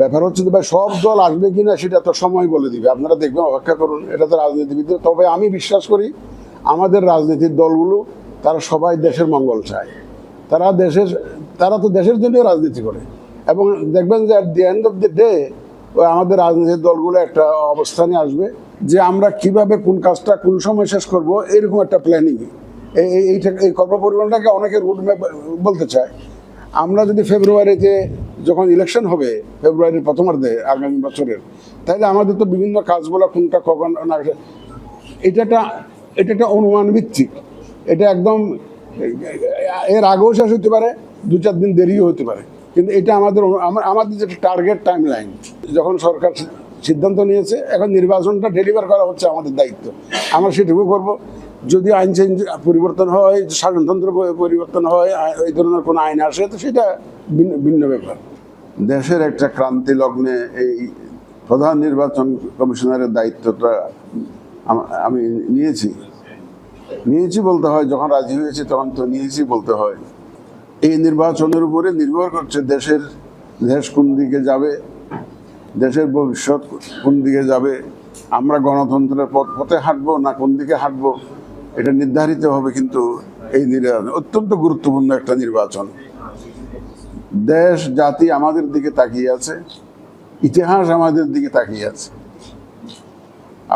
ব্যাপার হচ্ছে ভাই, সব দল আসবে কিনা সেটা তো সময় বলে দিবে। আপনারা দেখবেন, অপেক্ষা করুন, এটা তো রাজনীতিবিদ তবে আমি বিশ্বাস করি, আমাদের রাজনীতির দলগুলো, তারা সবাই দেশের মঙ্গল চায়। তারা দেশের, তারা তো দেশের জন্য রাজনীতি করে। এবং দেখবেন যে at the end of the day ওই আমাদের রাজনীতির দলগুলো একটা অবস্থানে আসবে, যে আমরা কীভাবে কোন কাজটা কোন সময় শেষ করব, এরকম একটা প্ল্যানিং এইটা, এই কর্মপরিমাণটাকে অনেকে রুট ম্যাপ বলতে চায়। আমরা যদি ফেব্রুয়ারিতে যখন ইলেকশন হবে ফেব্রুয়ারির প্রথমার্ধে, আগামী বছরের তাহলে আমাদের তো বিভিন্ন কাজগুলো কোনটা কখন না, এটা একটা এটা একটা অনুমান ভিত্তিক। এটা একদম, এর আগেও শেষ হতে পারে, দু চার দিন দেরিও হতে পারে। কিন্তু এটা আমাদের আমাদের যেটা টার্গেট টাইম লাইন যখন সরকার সিদ্ধান্ত নিয়েছে, এখন নির্বাচনটা ডেলিভার করা হচ্ছে আমাদের দায়িত্ব। আমরা সেটুকু করব। যদি আইন চেঞ্জ পরিবর্তন হয় শাসনতন্ত্র পরিবর্তন হয় এই ধরনের কোনো আইন আসে, তো সেটা ভিন্ন ভিন্ন ব্যাপার। দেশের একটা ক্রান্তি লগ্নে এই প্রধান নির্বাচন কমিশনারের দায়িত্বটা আমি নিয়েছি। নিয়েছি বলতে হয়, যখন রাজি হয়েছি তখন তো নিয়েছি বলতে হয়। এই নির্বাচনের উপরে নির্ভর করছে দেশের, দেশ কোন দিকে যাবে, দেশের ভবিষ্যৎ কোন দিকে যাবে, আমরা গণতন্ত্রের পথ পথে হাঁটবো না কোন দিকে হাঁটবো? এটা নির্ধারিত হবে কিন্তু এই নির্বাচন অত্যন্ত গুরুত্বপূর্ণ একটা নির্বাচন। দেশ, জাতি আমাদের দিকে তাকিয়ে আছে, ইতিহাস আমাদের দিকে তাকিয়ে আছে।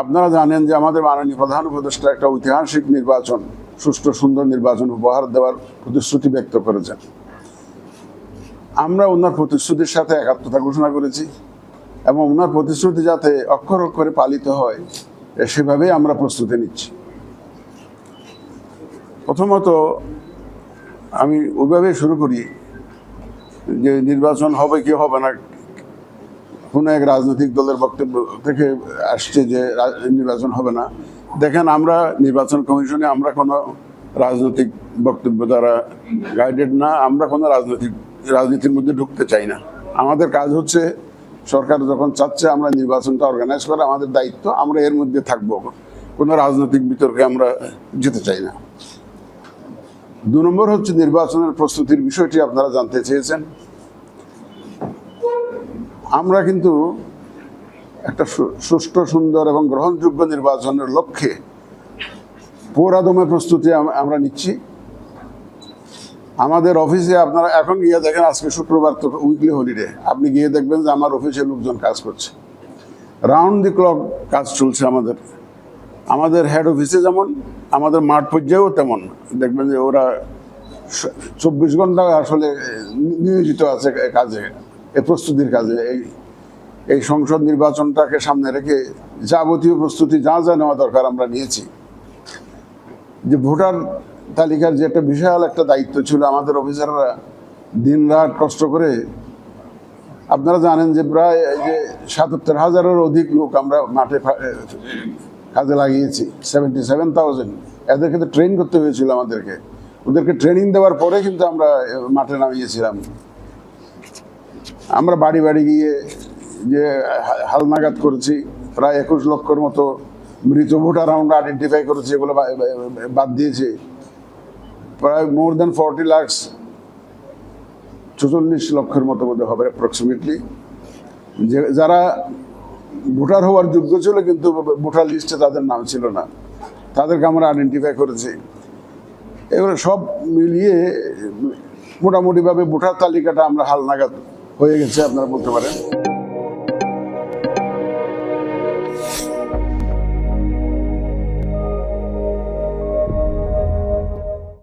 আপনারা জানেন যে আমাদের মাননীয় প্রধান উপদেষ্টা একটা ঐতিহাসিক নির্বাচন, সুষ্ঠু, সুন্দর নির্বাচন উপহার দেওয়ার প্রতিশ্রুতি ব্যক্ত করেছেন। আমরা ওনার প্রতিশ্রুতির সাথে একাত্মতা ঘোষণা করেছি এবং ওনার প্রতিশ্রুতি যাতে অক্ষর অক্ষরে পালিত হয়, সেভাবেই আমরা প্রস্তুতি নিচ্ছি। প্রথমত আমি ওইভাবে শুরু করি যে নির্বাচন হবে কি হবে না। কোনো এক রাজনৈতিক দলের বক্তব্য থেকে আসছে যে নির্বাচন হবে না। দেখেন, আমরা নির্বাচন কমিশনে আমরা কোনো রাজনৈতিক বক্তব্য দ্বারা গাইডেড না, আমরা কোনো রাজনৈতিক, রাজনীতির মধ্যে ঢুকতে চাই না। আমাদের কাজ হচ্ছে সরকার যখন চাচ্ছে আমরা নির্বাচনটা অর্গানাইজ করা আমাদের দায়িত্ব, আমরা এর মধ্যে থাকব। কোনো রাজনৈতিক বিতর্কে আমরা যেতে চাই না। দু নম্বর হচ্ছে নির্বাচনের প্রস্তুতির বিষয়টি আপনারা জানতে চেয়েছেন। আমরা কিন্তু একটা সুষ্ঠু, সুন্দর এবং গ্রহণযোগ্য নির্বাচনের লক্ষ্যে পুরাদমে প্রস্তুতি আমরা নিচ্ছি। আমাদের অফিসে আপনারা এখন গিয়ে দেখেন, আজকে শুক্রবার তো উইকলি হলিডে। আপনি গিয়ে দেখবেন যে আমার অফিসে লোকজন কাজ করছে। রাউন্ড দি ক্লক কাজ চলছে আমাদের। আমাদের হেড অফিসে যেমন, আমাদের মাঠ পর্যায়েও তেমন। দেখবেন যে ওরা চব্বিশ ঘণ্টা আসলে নিয়োজিত আছে কাজে এই প্রস্তুতির কাজে। এই এই সংসদ নির্বাচনটাকে সামনে রেখে যাবতীয় প্রস্তুতি যা যা নেওয়া দরকার আমরা নিয়েছি। যে ভোটার তালিকার যে একটা বিশাল একটা দায়িত্ব ছিল, আমাদের অফিসাররা দিন রাত কষ্ট করে, আপনারা জানেন যে প্রায় যে সাতাত্তর হাজারের অধিক লোক আমরা মাঠে কাজে লাগিয়েছি সেভেন্টি সেভেন থাউজেন্ড এদেরকে তো ট্রেন করতে হয়েছিল আমাদেরকে। ওদেরকে ট্রেনিং দেওয়ার পরে কিন্তু আমরা মাঠে নামিয়েছিলাম। আমরা বাড়ি বাড়ি গিয়ে যে হালনাগাদ করেছি, প্রায় একুশ লক্ষর মতো মৃত ভোটার আমরা আইডেন্টিফাই করেছি, এগুলো বাদ দিয়েছে। প্রায় মোর দেন ফর্টি লাখস চৌচল্লিশ লক্ষের মতো বোধহয় হবে অ্যাপ্রক্সিমেটলি যারা ভোটার হওয়ার যোগ্য ছিল, কিন্তু ভোটার লিস্টে তাদের নাম ছিল না। তাদেরকে আমরা আইডেন্টিফাই করেছি। এবার সব মিলিয়ে মোটামুটিভাবে ভোটার তালিকাটা আমরা হালনাগাদ হয়ে গেছে, আপনারা বলতে পারেন।